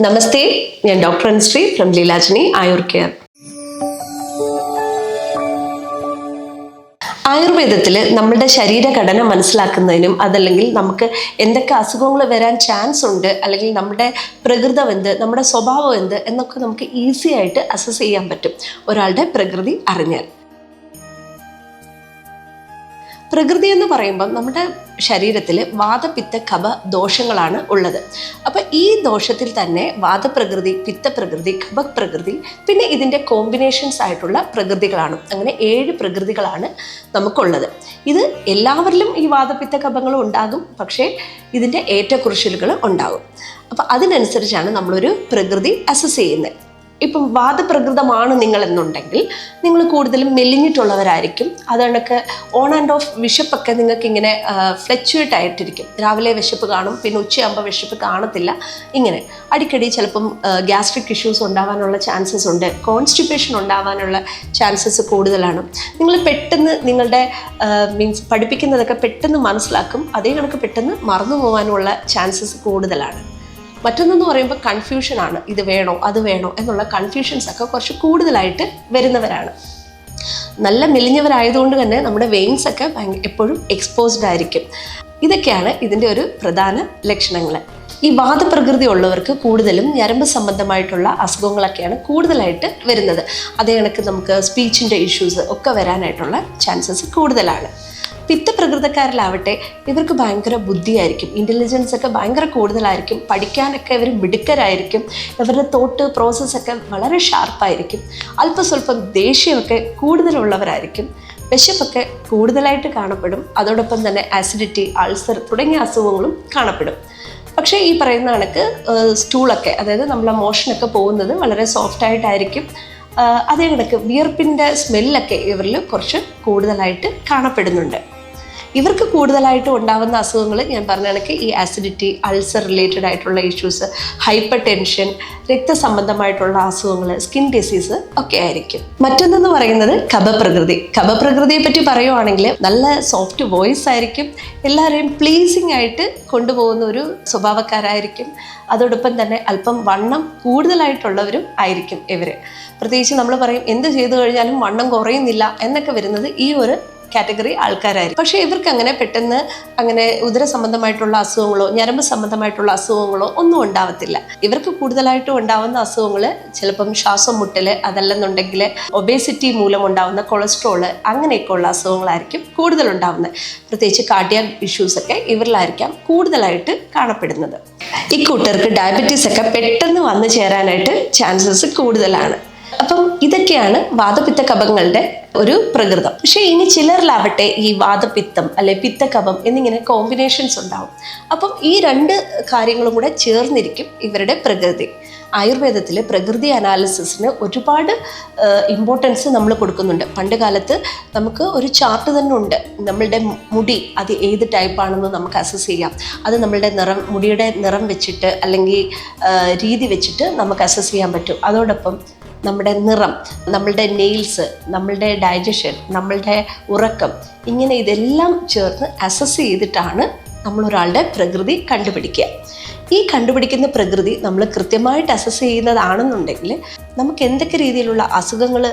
നമസ്തേ ഞാൻ doctor Anushree from Leelajini Ayur care. ആയുർവേദത്തിൽ നമ്മുടെ ശരീരഘടന മനസ്സിലാക്കുന്നതിനും അതല്ലെങ്കിൽ നമുക്ക് എന്തൊക്കെ അസുഖങ്ങൾ വരാൻ ചാൻസ് ഉണ്ട് അല്ലെങ്കിൽ നമ്മുടെ പ്രകൃതം എന്ത് നമ്മുടെ സ്വഭാവം എന്ത് എന്നൊക്കെ നമുക്ക് ഈസി ആയിട്ട് അസസ് ചെയ്യാൻ പറ്റും. ഒരാളുടെ പ്രകൃതി അറിഞ്ഞാൽ. പ്രകൃതി എന്ന് പറയുമ്പം നമ്മുടെ ശരീരത്തിൽ വാദപിത്ത കഫ ദോഷങ്ങളാണ് ഉള്ളത്. അപ്പം ഈ ദോഷത്തിൽ തന്നെ വാദപ്രകൃതി പിത്തപ്രകൃതി കഫപ്രകൃതി പിന്നെ ഇതിന്റെ കോമ്പിനേഷൻസ് ആയിട്ടുള്ള പ്രകൃതികളാണ്. അങ്ങനെ ഏഴ് പ്രകൃതികളാണ് നമുക്കുള്ളത്. ഇത് എല്ലാവരിലും ഈ വാദപിത്ത കഫങ്ങളും ഉണ്ടാകും. പക്ഷേ ഇതിന്റെ ഏറ്റക്കുറിച്ചിലുകൾ ഉണ്ടാകും. അപ്പം അതിനനുസരിച്ചാണ് നമ്മളൊരു പ്രകൃതി അസസ് ചെയ്യുന്നത്. ഇപ്പം വാദപ്രകൃതമാണ് നിങ്ങൾ എന്നുണ്ടെങ്കിൽ നിങ്ങൾ കൂടുതലും മെലിഞ്ഞിട്ടുള്ളവരായിരിക്കും. അത് കണക്ക് ഓൺ ആൻഡ് ഓഫ് വിശപ്പൊക്കെ നിങ്ങൾക്ക് ഇങ്ങനെ ഫ്ലക്ച്വേറ്റ് ആയിട്ടിരിക്കും. രാവിലെ വിശപ്പ് കാണും പിന്നെ ഉച്ചയാകുമ്പോൾ വിശപ്പ് കാണത്തില്ല. ഇങ്ങനെ. അടിക്കടി ചിലപ്പം ഗ്യാസ്ട്രിക് ഇഷ്യൂസ് ഉണ്ടാവാനുള്ള ചാൻസസ് ഉണ്ട്. കോൺസ്റ്റിപ്പേഷൻ ഉണ്ടാവാനുള്ള ചാൻസസ് കൂടുതലാണ്. നിങ്ങൾ പെട്ടെന്ന് നിങ്ങളുടെ മീൻസ് പഠിപ്പിക്കുന്നതൊക്കെ പെട്ടെന്ന് മനസ്സിലാക്കും. അതേ കണക്ക് പെട്ടെന്ന് മറന്നു പോകാനുള്ള ചാൻസസ് കൂടുതലാണ്. മറ്റൊന്നെന്ന് പറയുമ്പോൾ കൺഫ്യൂഷനാണ് ഇത് വേണോ അത് വേണോ എന്നുള്ള കൺഫ്യൂഷൻസ് ഒക്കെ കുറച്ച് കൂടുതലായിട്ട് വരുന്നവരാണ്. നല്ല മെലിഞ്ഞവരായതുകൊണ്ട് തന്നെ നമ്മുടെ വെയിൻസ് ഒക്കെ എപ്പോഴും എക്സ്പോസ്ഡ് ആയിരിക്കും. ഇതൊക്കെയാണ് ഇതിന്റെ ഒരു പ്രധാന ലക്ഷണങ്ങൾ ഈ വാദപ്രകൃതി ഉള്ളവർക്ക് കൂടുതലും ഞരമ്പ് സംബന്ധമായിട്ടുള്ള അസുഖങ്ങളൊക്കെയാണ് കൂടുതലായിട്ട് വരുന്നത്. അതേ കണക്ക് നമുക്ക് സ്പീച്ചിന്റെ ഇഷ്യൂസ് ഒക്കെ വരാനായിട്ടുള്ള ചാൻസസ് കൂടുതലാണ്. പിത്തപ്രകൃതക്കാരിലാവട്ടെ ഇവർക്ക് ഭയങ്കര ബുദ്ധിയായിരിക്കും ഇന്റലിജൻസ് ഒക്കെ ഭയങ്കര കൂടുതലായിരിക്കും പഠിക്കാനൊക്കെ ഇവർ മിടുക്കരായിരിക്കും ഇവരുടെ തോട്ട് പ്രോസസ്സൊക്കെ വളരെ ഷാർപ്പായിരിക്കും അല്പസ്വല്പം ദേഷ്യമൊക്കെ കൂടുതലുള്ളവരായിരിക്കും വിശപ്പൊക്കെ കൂടുതലായിട്ട് കാണപ്പെടും അതോടൊപ്പം തന്നെ ആസിഡിറ്റി അൾസർ തുടങ്ങിയ അസുഖങ്ങളും കാണപ്പെടും. പക്ഷേ ഈ പറയുന്ന കണക്ക് സ്റ്റൂളൊക്കെ അതായത് നമ്മളെ മോഷനൊക്കെ പോകുന്നത് വളരെ സോഫ്റ്റ് ആയിട്ടായിരിക്കും അതേ കണക്ക് വിയർപ്പിന്റെ സ്മെല്ലൊക്കെ ഇവരിൽ കുറച്ച് കൂടുതലായിട്ട് കാണപ്പെടുന്നുണ്ട്. ഇവർക്ക് കൂടുതലായിട്ട് ഉണ്ടാകുന്ന അസുഖങ്ങൾ ഞാൻ പറഞ്ഞ കണക്ക് ഈ ആസിഡിറ്റി അൾസർ റിലേറ്റഡ് ആയിട്ടുള്ള ഇഷ്യൂസ് ഹൈപ്പർ ടെൻഷൻ രക്തസംബന്ധമായിട്ടുള്ള അസുഖങ്ങൾ സ്കിൻ ഡിസീസ് ഒക്കെ ആയിരിക്കും. മറ്റൊന്നെന്ന് പറയുന്നത് കബപ്രകൃതി കബപ്രകൃതിയെ പറ്റി പറയുവാണെങ്കിൽ നല്ല സോഫ്റ്റ് വോയിസ് ആയിരിക്കും. എല്ലാവരെയും പ്ലീസിങ് ആയിട്ട് കൊണ്ടുപോകുന്ന ഒരു സ്വഭാവക്കാരായിരിക്കും. അതോടൊപ്പം തന്നെ അല്പം വണ്ണം കൂടുതലായിട്ടുള്ളവരും ആയിരിക്കും ഇവർ പ്രത്യേകിച്ച് നമ്മൾ പറയും എന്ത് ചെയ്തു കഴിഞ്ഞാലും വണ്ണം കുറയുന്നില്ല എന്നൊക്കെ വരുന്നത് ഈ ഒരു കാറ്റഗറി ആൾക്കാരായിരിക്കും. പക്ഷേ ഇവർക്ക് അങ്ങനെ പെട്ടെന്ന് അങ്ങനെ ഉദര സംബന്ധമായിട്ടുള്ള അസുഖങ്ങളോ ഞരമ്പ് സംബന്ധമായിട്ടുള്ള അസുഖങ്ങളോ ഒന്നും ഉണ്ടാവത്തില്ല. ഇവർക്ക് കൂടുതലായിട്ടും ഉണ്ടാവുന്ന അസുഖങ്ങൾ ചിലപ്പം ശ്വാസം മുട്ടൽ അതല്ലെന്നുണ്ടെങ്കിൽ ഒബേസിറ്റി മൂലം ഉണ്ടാവുന്ന കൊളസ്ട്രോൾ അങ്ങനെയൊക്കെയുള്ള അസുഖങ്ങളായിരിക്കും കൂടുതൽ ഉണ്ടാവുന്നത് പ്രത്യേകിച്ച് കാർഡിയാക് ഇഷ്യൂസ് ഒക്കെ ഇവരിലായിരിക്കാം കൂടുതലായിട്ട് കാണപ്പെടുന്നത്. ഇക്കൂട്ടർക്ക് ഡയബറ്റീസ് ഒക്കെ പെട്ടെന്ന് വന്നു ചേരാനായിട്ട് ചാൻസസ് കൂടുതലാണ്. അപ്പം ഇതൊക്കെയാണ് വാദപിത്ത കഫങ്ങളുടെ ഒരു പ്രകൃതം. പക്ഷേ ഇനി ചിലരിലാവട്ടെ ഈ വാദപിത്തം അല്ലെ പിത്തകഫം എന്നിങ്ങനെ കോമ്പിനേഷൻസ് ഉണ്ടാവും. അപ്പം ഈ രണ്ട് കാര്യങ്ങളും കൂടെ ചേർന്നിരിക്കും ഇവരുടെ പ്രകൃതി. ആയുർവേദത്തിലെ പ്രകൃതി അനാലിസിസിന് ഒരുപാട് ഇമ്പോർട്ടൻസ് നമ്മൾ കൊടുക്കുന്നുണ്ട്. പണ്ട് കാലത്ത് നമുക്ക് ഒരു ചാർട്ട് തന്നെ ഉണ്ട്. നമ്മളുടെ മുടി അത് ഏത് ടൈപ്പാണെന്ന് നമുക്ക് അസസ് ചെയ്യാം. അത് നമ്മളുടെ നിറം മുടിയുടെ നിറം വെച്ചിട്ട് അല്ലെങ്കിൽ രീതി വെച്ചിട്ട് നമുക്ക് അസസ് ചെയ്യാൻ പറ്റും. അതോടൊപ്പം നമ്മുടെ നിറം നമ്മളുടെ നെയിൽസ് നമ്മളുടെ ഡൈജഷൻ നമ്മളുടെ ഉറക്കം ഇങ്ങനെ ഇതെല്ലാം ചേർന്ന് അസസ് ചെയ്തിട്ടാണ് നമ്മളൊരാളുടെ പ്രകൃതി കണ്ടുപിടിക്കുക. ഈ കണ്ടുപിടിക്കുന്ന പ്രകൃതി നമ്മൾ കൃത്യമായിട്ട് അസസ് ചെയ്യുന്നതാണെന്നുണ്ടെങ്കിൽ നമുക്ക് എന്തൊക്കെ രീതിയിലുള്ള അസുഖങ്ങൾ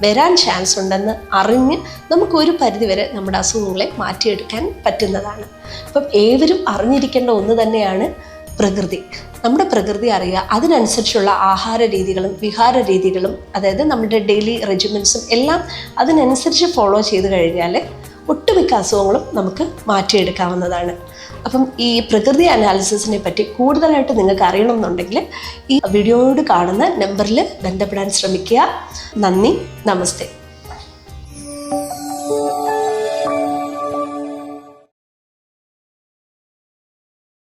വരാൻ ചാൻസ് ഉണ്ടെന്ന് അറിഞ്ഞ് നമുക്ക് ഒരു പരിധിവരെ നമ്മുടെ അസുഖങ്ങളെ മാറ്റിയെടുക്കാൻ പറ്റുന്നതാണ്. അപ്പം ഏവരും അറിഞ്ഞിരിക്കേണ്ട ഒന്ന് തന്നെയാണ് പ്രകൃതി. നമ്മുടെ പ്രകൃതി അറിയുക. അതിനനുസരിച്ചുള്ള ആഹാര രീതികളും വിഹാര രീതികളും അതായത് നമ്മുടെ ഡെയിലി റെജിമെൻസും എല്ലാം അതിനനുസരിച്ച് ഫോളോ ചെയ്ത് കഴിഞ്ഞാൽ ഒട്ടുമിക്ക അസുഖങ്ങളും നമുക്ക് മാറ്റിയെടുക്കാവുന്നതാണ്. അപ്പം ഈ പ്രകൃതി അനാലിസിസിനെ പറ്റി കൂടുതലായിട്ട് നിങ്ങൾക്ക് അറിയണമെന്നുണ്ടെങ്കിൽ ഈ വീഡിയോയോട് കാണുന്ന നമ്പറിൽ ബന്ധപ്പെടാൻ ശ്രമിക്കുക. നന്ദി. നമസ്തേ.